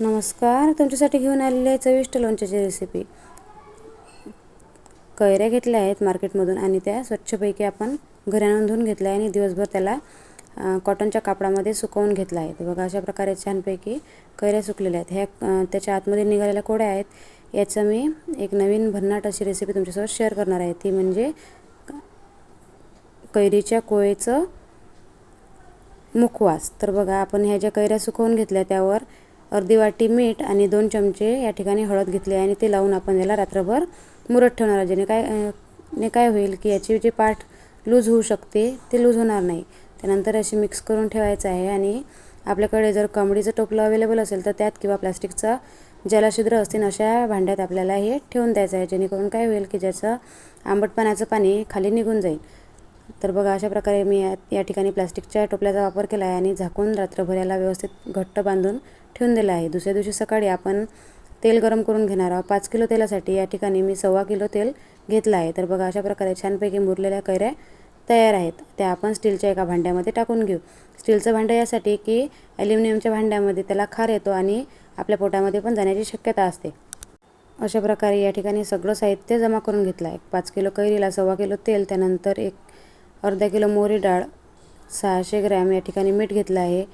नमस्कार तुमच्यासाठी घेऊन आलेली आहे चविष्ट लोणच्याची रेसिपी कैऱ्या घेतल्या आहेत मार्केटमधून आणि त्या स्वच्छपैकी आपण घरी धुवून घेतल्या आहे आणि दिवसभर त्याला कॉटनच्या कापडामध्ये सुकवून घेतला आहे बघा अशा प्रकारे छानपैकी कैऱ्या सुकलेल्या आहेत. ह्या त्याच्या आतमध्ये निघालेल्या कोड्या आहेत. याचं मी एक नवीन भन्नाट अशी रेसिपी तुमच्यासोबत शेअर करणार आहे. ती म्हणजे कैरीच्या कोळेचं मुखवास. तर बघा आपण ह्या ज्या कैऱ्या सुकवून घेतल्या त्यावर अर्धी वाटी मीठ आणि दोन चमचे या ठिकाणी हळद घेतली आणि ते लावून आपण याला रात्रभर मुरत ठेवणार आहे जेणे काय ने काय होईल की याची जी पाठ लूज होऊ शकते ते लूज होणार नाही. त्यानंतर अशी मिक्स करून ठेवायचं आहे आणि आपल्याकडे जर कमडीचं टोपलं अवेलेबल असेल तर त्यात किंवा प्लास्टिकचा जलशिद्र असतील अशा भांड्यात आपल्याला हे ठेवून द्यायचं आहे. जेणेकरून काय होईल की ज्याचं आंबट पाण्याचं पाणी खाली निघून जाईल. तर बघा अशा प्रकारे मी या ठिकाणी प्लास्टिकच्या टोपल्याचा वापर केला आहे आणि झाकून रात्रभर याला व्यवस्थित घट्ट बांधून ठेवून दिलं आहे. दुसऱ्या दिवशी सकाळी आपण तेल गरम करून घेणार आहोत. पाच किलो तेलासाठी या ठिकाणी मी सव्वा किलो तेल घेतलं आहे. तर बघा अशा प्रकारे छानपैकी मुरलेल्या कैऱ्या तयार आहेत. त्या आपण स्टीलच्या एका भांड्यामध्ये टाकून घेऊ. स्टीलचं भांडं यासाठी की ॲल्युमिनियमच्या भांड्यामध्ये त्याला खार येतो आणि आपल्या पोटामध्ये पण जाण्याची शक्यता असते. अशा प्रकारे या ठिकाणी सगळं साहित्य जमा करून घेतलं आहे. पाच किलो कैरीला सव्वा किलो तेल त्यानंतर एक अर्धा किलो मोहरी डाळ सहाशे ग्रॅम या ठिकाणी मीठ घेतलं आहे.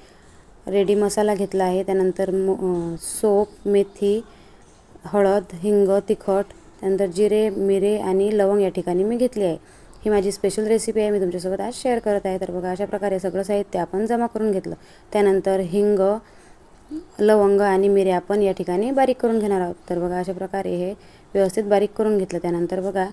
रेडी मसाला घेतला आहे. त्यानंतर मो सोप मेथी हळद हिंग तिखट त्यानंतर जिरे मिरे आणि लवंग या ठिकाणी मी घेतली आहे. ही माझी स्पेशल रेसिपी आहे. मी तुमच्यासोबत आज शेअर करत आहे. तर बघा अशा प्रकारे सगळं साहित्य आपण जमा करून घेतलं. त्यानंतर हिंग लवंग आणि मिरे आपण या ठिकाणी बारीक करून घेणार आहोत. तर बघा अशा प्रकारे हे व्यवस्थित बारीक करून घेतलं. त्यानंतर बघा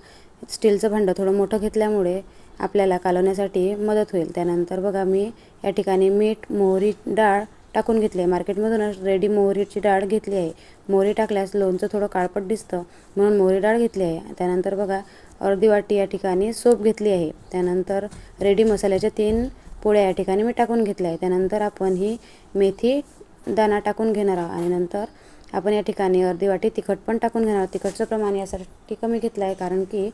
स्टीलचं भांडं थोडं मोठं घेतल्यामुळे आपल्याला कालवण्यासाठी मदत होईल. त्यानंतर बघा मी या ठिकाणी मीठ मोहरी डाळ टाकून घेतली आहे. मार्केटमधूनच रेडी मोहरीची डाळ घेतली आहे. मोहरी टाकल्यास लोणचं थोडं काळपट दिसतं म्हणून मोहरी डाळ घेतली आहे. त्यानंतर बघा अर्धी वाटी या ठिकाणी सोप घेतली आहे. त्यानंतर रेडी मसाल्याच्या तीन पोळ्या या ठिकाणी मी टाकून घेतल्या आहे त्यानंतर आपण ही मेथी दाणा टाकून घेणार आहोत. आणि नंतर आपण या ठिकाणी अर्धी वाटी तिखट पण टाकून घेणार आहोत. तिखटचं प्रमाण यासाठी कमी घेतलं आहे कारण की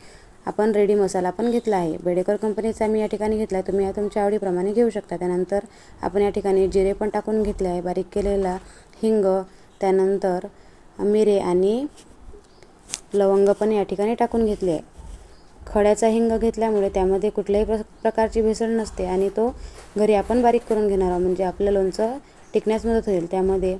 आपण रेडी मसाला पण घेतला आहे. बेडेकर कंपनीचा मी या ठिकाणी घेतला आहे तुम्ही या तुमच्या आवडीप्रमाणे घेऊ शकता. त्यानंतर आपण या ठिकाणी जिरे पण टाकून घेतले आहे. बारीक केलेला हिंग त्यानंतर मिरे आणि लवंग पण या ठिकाणी टाकून घेतले आहे. खड्याचा हिंग घेतल्यामुळे त्यामध्ये कुठल्याही प्र प्रकारची भेसळ नसते आणि तो घरी आपण बारीक करून घेणार आहोत. म्हणजे आपलं लोणचं टिकण्यास मदत होईल. त्यामध्ये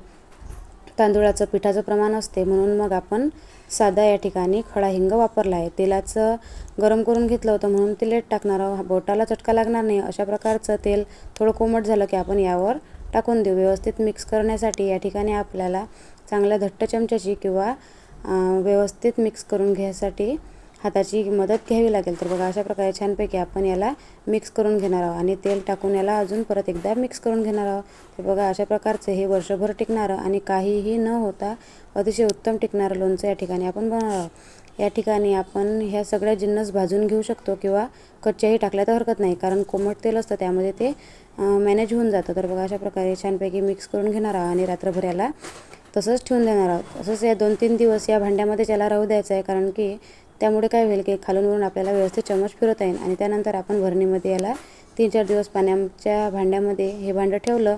तांदूळाचं पिठाचं प्रमाण असते म्हणून मग आपण साधा या ठिकाणी खडा हिंग वापरला आहे. तेलाचं गरम करून घेतलं होतं म्हणून ते लेट टाकणार आहोत. बोटाला चटका लागणार नाही. अशा प्रकारचं तेल थोडं कोमट झालं की आपण यावर टाकून देऊ. व्यवस्थित मिक्स करण्यासाठी या ठिकाणी आपल्याला चांगल्या घट्ट चमच्याची किंवा व्यवस्थित मिक्स करून घ्यायसाठी हाताची मदत घ्यावी लागेल. तर बघा अशा प्रकारे छानपैकी आपण याला मिक्स करून घेणार आहोत आणि तेल टाकून याला अजून परत एकदा मिक्स करून घेणार आहोत. तर बघा अशा प्रकारचं हे वर्षभर टिकणारं आणि काहीही न होता अतिशय उत्तम टिकणारं लोणचं या ठिकाणी. आपण बनवणार आहोत या ठिकाणी आपण ह्या सगळ्या जिन्नस भाजून घेऊ शकतो किंवा कच्च्याही टाकल्या तर हरकत नाही कारण कोमट तेल असतं त्यामध्ये ते मॅनेज होऊन जातं. तर बघा अशा प्रकारे छानपैकी मिक्स करून घेणार आहोत आणि रात्रभर याला तसंच ठेवून देणार आहोत. तसंच या दोन तीन दिवस या भांड्यामध्ये त्याला राहू द्यायचं आहे कारण की त्यामुळे काय होईल की खालून वरून आपल्याला व्यवस्थित चमच फिरवता येईल आणि त्यानंतर आपण भरणीमध्ये याला तीन चार दिवस पाण्याच्या भांड्यामध्ये हे भांडं ठेवलं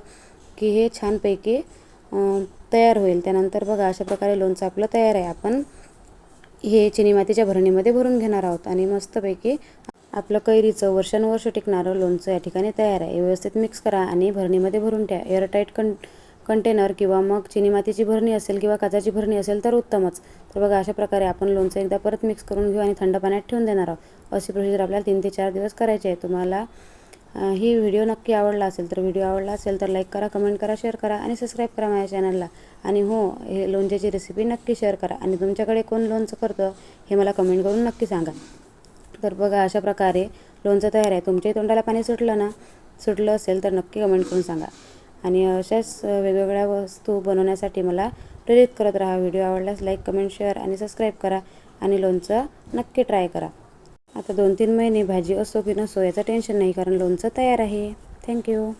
की हे छानपैकी तयार होईल. त्यानंतर बघा अशा प्रकारे लोणचं आपलं तयार आहे. आपण हे चिनी मातीच्या भरणीमध्ये भरून घेणार आहोत आणि मस्तपैकी आपलं कैरीचं वर्षानुवर्ष टिकणारं लोणचं या ठिकाणी तयार आहे. व्यवस्थित मिक्स करा आणि भरणीमध्ये भरून ठेवा. एअरटाईट कं कंटेनर किंवा मग चिनी मातीची भरणी असेल किंवा काचाची भरणी असेल तर उत्तमच. तर बघा अशा प्रकारे आपण लोणचं एकदा परत मिक्स करून घेऊ आणि थंड पाण्यात ठेवून देणार आहोत. अशी प्रोसिजर आपल्याला तीन ते चार दिवस करायची आहे. तुम्हाला ही व्हिडिओ नक्की आवडला असेल तर व्हिडिओ आवडला असेल तर लाईक करा कमेंट करा शेअर करा आणि सबस्क्राईब करा माझ्या चॅनलला आणि हो हे लोणच्याची रेसिपी नक्की शेअर करा. आणि तुमच्याकडे कोण लोणचं करतं हे मला कमेंट करून नक्की सांगा. तर बघा अशा प्रकारे लोणचं तयार आहे. तुमच्याही तोंडाला पाणी सुटलं ना सुटलं असेल तर नक्की कमेंट करून सांगा. आणि अशाच वेगवेगळ्या वस्तू बनवण्यासाठी मला प्रेरित करत राहा. व्हिडिओ आवडल्यास लाईक कमेंट शेअर आणि सबस्क्राईब करा आणि लोणचं नक्की ट्राय करा. आता दोन तीन महिने भाजी असो की नसो याचं टेन्शन नाही कारण लोणचं तयार आहे. थँक्यू